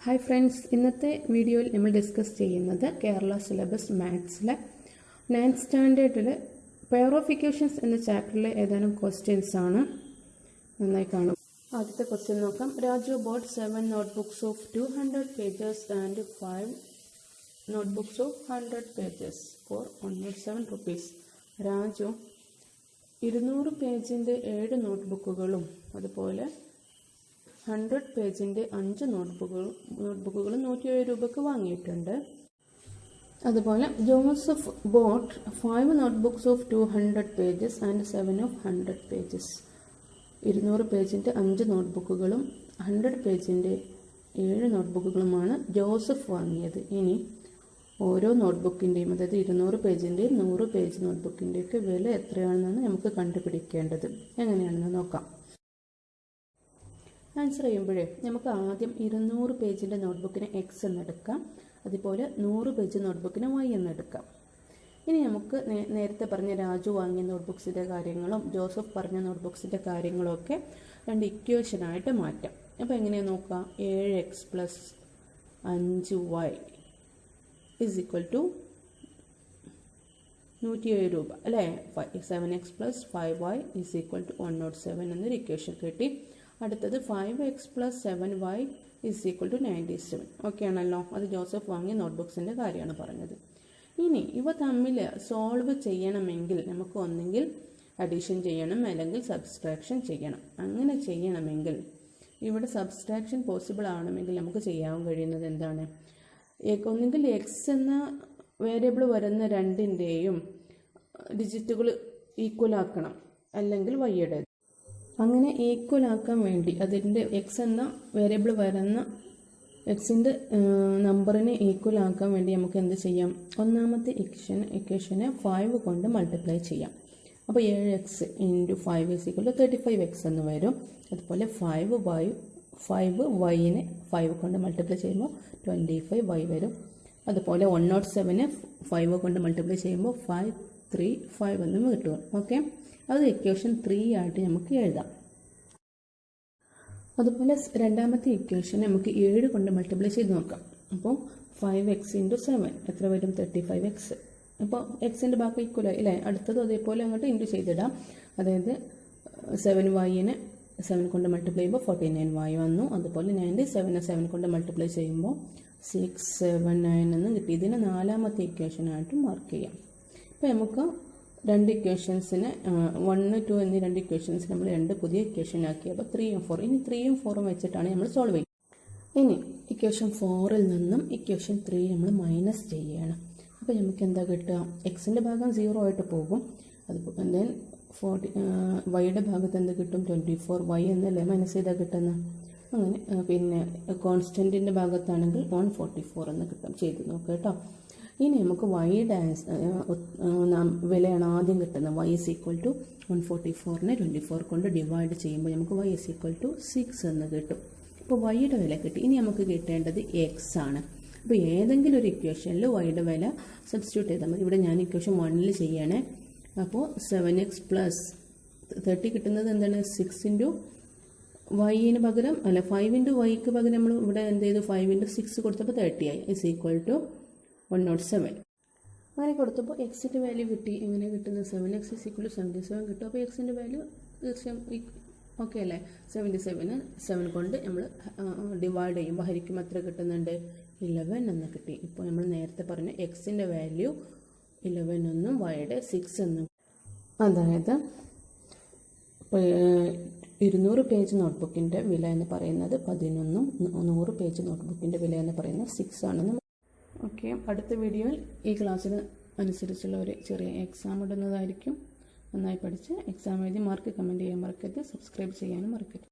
Friends ഇന്നത്തെ വീഡിയോയിൽ നമ്മൾ ഡിസ്കസ് ചെയ്യുന്നത് കേരള സിലബസ് മാത്സിലെ നയൻത് സ്റ്റാൻഡേർഡിൽ പെയർ ഓഫ് ഇക്വേഷൻസ് എന്ന ചാപ്റ്ററിലെ ഏതാനും ക്വസ്റ്റ്യൻസ് ആണ്. നന്നായി കാണും. ആദ്യത്തെ ക്വസ്റ്റ്യൻ നോക്കാം. Raju bought seven notebooks of two hundred pages and five notebooks of hundred pages for one nought seven rupees Raju ഇരുന്നൂറ് പേജിന്റെ ഏഴ് നോട്ട്ബുക്കുകളും അതുപോലെ ഹൺഡ്രഡ് പേജിന്റെ അഞ്ച് നോട്ട്ബുക്കുകൾ നോട്ട്ബുക്കുകളും നൂറ്റി ഏഴ് രൂപയ്ക്ക് വാങ്ങിയിട്ടുണ്ട്. അതുപോലെ Joseph bought five notebooks of two hundred pages and seven of hundred pages ഇരുന്നൂറ് പേജിന്റെ അഞ്ച് നോട്ട്ബുക്കുകളും ഹൺഡ്രഡ് പേജിന്റെ ഏഴ് നോട്ട്ബുക്കുകളുമാണ് ജോസഫ് വാങ്ങിയത്. ഇനി ഓരോ നോട്ട്ബുക്കിന്റെയും അതായത് ഇരുന്നൂറ് പേജിന്റെയും നൂറ് പേജ് നോട്ട്ബുക്കിന്റെയൊക്കെ വില എത്രയാണെന്നാണ് നമുക്ക് കണ്ടുപിടിക്കേണ്ടത്. എങ്ങനെയാണെന്ന് നോക്കാം. ആൻസർ ചെയ്യുമ്പോഴേ നമുക്ക് ആദ്യം ഇരുന്നൂറ് പേജിന്റെ നോട്ട്ബുക്കിന് എക്സ് എന്നെടുക്കാം അതുപോലെ നൂറ് പേജ് നോട്ട്ബുക്കിന് വൈ എന്നെടുക്കാം ഇനി നമുക്ക് നേരത്തെ പറഞ്ഞ രാജു വാങ്ങിയ നോട്ട്ബുക്സിന്റെ കാര്യങ്ങളും ജോസഫ് പറഞ്ഞ നോട്ട്ബുക്സിന്റെ കാര്യങ്ങളൊക്കെ രണ്ട് ഇക്വേഷനായിട്ട് മാറ്റാം. അപ്പോൾ എങ്ങനെയാണ് നോക്കാം ഏഴ് എക്സ് പ്ലസ് അഞ്ച് വൈ ഇസ് ഈക്വൽ ടു നൂറ്റിയേഴ് രൂപ. അല്ലേ? Seven x plus five y is equal to one nought seven എന്നൊരു ഇക്വേഷൻ കിട്ടി. അടുത്തത് five x plus seven y is equal to ninety seven okay ആണല്ലോ അത് ജോസഫ് വാങ്ങിയ നോട്ട്ബുക്സിന്റെ കാര്യമാണ് പറഞ്ഞത്. ഇനി ഇവ തമ്മിൽ സോൾവ് ചെയ്യണമെങ്കിൽ നമുക്ക് ഒന്നെങ്കിൽ അഡീഷൻ ചെയ്യണം അല്ലെങ്കിൽ സബ്സ്ട്രാക്ഷൻ ചെയ്യണം. അങ്ങനെ ചെയ്യണമെങ്കിൽ ഇവിടെ സബ്സ്ട്രാക്ഷൻ പോസിബിൾ ആവണമെങ്കിൽ നമുക്ക് ചെയ്യാൻ കഴിയുന്നത് എന്താണ്? ഒന്നെങ്കിൽ എക്സ് എന്ന വേരിയബിൾ വരുന്ന രണ്ടിന്റെയും ഡിജിറ്റുകൾ ഈക്വൽ ആക്കണം. അല്ലെങ്കിൽ വൈയുടെ അങ്ങനെ ഈക്വൽ ആക്കാൻ വേണ്ടി അതിന്റെ എക്സ് എന്ന വേരിയബിൾ വരുന്ന എക്സിന്റെ നമ്പറിനെ ഈക്വൽ ആക്കാൻ വേണ്ടി നമുക്ക് എന്ത് ചെയ്യാം? ഒന്നാമത്തെ ഇക്വേഷൻ ഇക്വേഷനെ ഫൈവ് കൊണ്ട് മൾട്ടിപ്ലൈ ചെയ്യാം. അപ്പോൾ ഏഴ് x into five is equal to thirty five x എന്ന് വരും. അതുപോലെ ഫൈവ് വൈ ഫൈവ് വൈനെ ഫൈവ് കൊണ്ട് മൾട്ടിപ്ലൈ ചെയ്യുമ്പോൾ ട്വന്റി ഫൈവ് വൈ വരും. അതുപോലെ വൺ നോട്ട് സെവനെ ഫൈവ് കൊണ്ട് മൾട്ടിപ്ലൈ ചെയ്യുമ്പോൾ ഫൈവ് ത്രീ ഫൈവ് എന്നും കിട്ടുക ഓക്കെ അത് ഇക്വേഷൻ ത്രീ ആയിട്ട് നമുക്ക് എഴുതാം. അതുപോലെ രണ്ടാമത്തെ ഇക്വേഷൻ നമുക്ക് ഏഴ് കൊണ്ട് മൾട്ടിപ്ലൈ ചെയ്ത് നോക്കാം. അപ്പോൾ ഫൈവ് എക്സ് ഇന്റു സെവൻ എത്ര വരും? തേർട്ടി ഫൈവ് എക്സ് അപ്പോൾ എക്സിന്റെ ബാക്കി ഈക്വലായി അല്ലേ? അടുത്തത് അതേപോലെ അങ്ങോട്ട് ഇന്റു ചെയ്തിടാം. അതായത് സെവൻ വൈനെ സെവൻ കൊണ്ട് മൾട്ടിപ്ലൈ ചെയ്യുമ്പോൾ ഫോർട്ടി നയൻ വൈ വന്നു. അതുപോലെ നയന്റി സെവനെ സെവൻ കൊണ്ട് മൾട്ടിപ്ലൈ ചെയ്യുമ്പോൾ സിക്സ് സെവൻ നയൻ എന്ന് കിട്ടി. ഇതിനെ നാലാമത്തെ ഇക്വേഷനായിട്ട് മാർക്ക് ചെയ്യാം. അപ്പോൾ നമുക്ക് രണ്ട് ഇക്വേഷൻസിന് വണ്ണ് ടു എന്നീ രണ്ട് ഇക്വേഷൻസ് നമ്മൾ രണ്ട് പുതിയ ഇക്വേഷൻ ആക്കി. അപ്പോൾ ത്രീയും ഫോർ ഇനി ത്രീയും ഫോറും വെച്ചിട്ടാണ് നമ്മൾ സോൾവ് ചെയ്യുന്നത് ഇനി ഇക്വേഷൻ ഫോറിൽ നിന്നും ഇക്വേഷൻ ത്രീ നമ്മൾ മൈനസ് ചെയ്യുകയാണ് അപ്പോൾ നമുക്ക് എന്താ കിട്ടുക? എക്സിന്റെ ഭാഗം സീറോ ആയിട്ട് പോകും. അത് ദെൻ ഫോർട്ടി വൈയുടെ ഭാഗത്ത് എന്ത് കിട്ടും? ട്വന്റി ഫോർ വൈ എന്നല്ലേ മൈനസ് ചെയ്താൽ കിട്ടുന്നത് അങ്ങനെ പിന്നെ കോൺസ്റ്റന്റിന്റെ ഭാഗത്താണെങ്കിൽ വൺ ഫോർട്ടി ഫോർ എന്ന് കിട്ടും. ചെയ്ത് നോക്കാം കേട്ടോ. ഇനി നമുക്ക് വൈയുടെ വിലയാണ് ആദ്യം കിട്ടുന്നത്. Y is equal to one forty ഫോറിനെ twenty four കൊണ്ട് ഡിവൈഡ് ചെയ്യുമ്പോൾ നമുക്ക് y is equal to six എന്ന് കിട്ടും. അപ്പോൾ വൈയുടെ വില കിട്ടി. ഇനി നമുക്ക് കിട്ടേണ്ടത് എക്സ് ആണ്. അപ്പോൾ ഏതെങ്കിലും ഒരു ഇക്വേഷനിൽ വൈയുടെ വില സബ്സ്റ്റിറ്റ്യൂട്ട് ചെയ്താൽ മതി. ഇവിടെ ഞാൻ ഇക്വേഷൻ വണ്ണിൽ ചെയ്യണേ. അപ്പോൾ സെവൻ എക്സ് പ്ലസ് തേർട്ടി കിട്ടുന്നത് എന്താണ്? സിക്സ് ഇന്റു വൈന് പകരം അല്ല ഫൈവ് ഇന്റു വൈക്ക് പകരം നമ്മൾ ഇവിടെ എന്ത് ചെയ്തു? ഫൈവ് ഇന്റു സിക്സ് കൊടുത്തപ്പോൾ തേർട്ടി ആയി. Is equal to one nought seven അങ്ങനെ കൊടുത്തപ്പോൾ എക്സിന്റെ വാല്യൂ കിട്ടി. എങ്ങനെ കിട്ടുന്നത് seven x is equal seventy seven കിട്ടും. അപ്പോൾ എക്സിന്റെ വാല്യൂ തീർച്ചയായും ഓക്കെ അല്ലേ? സെവന്റി സെവന് സെവൻ കൊണ്ട് നമ്മൾ ഡിവൈഡ് ചെയ്യുമ്പോൾ ഹരിക്കും എത്ര കിട്ടുന്നുണ്ട്? ഇലവൻ എന്ന് കിട്ടി. ഇപ്പോൾ നമ്മൾ നേരത്തെ പറഞ്ഞ എക്സിന്റെ വാല്യൂ ഇലവൻ എന്നും വൈയുടെ സിക്സ് എന്നും. അതായത് ഇരുന്നൂറ് പേജ് നോട്ട്ബുക്കിന്റെ വില എന്ന് പറയുന്നത് പതിനൊന്നും നൂറ് പേജ് നോട്ട്ബുക്കിന്റെ വില എന്ന് പറയുന്നത് സിക്സ് ആണെന്ന് ഓക്കെ അടുത്ത വീഡിയോയിൽ ഈ ക്ലാസ്സിന് അനുസരിച്ചുള്ള ഒരു ചെറിയ എക്സാം ഇടുന്നതായിരിക്കും. നന്നായി പഠിച്ച് എക്സാം എഴുതി മാർക്ക് കമന്റ് ചെയ്യാൻ മറക്കരുത്. സബ്സ്ക്രൈബ് ചെയ്യാനും മറക്കരുത്.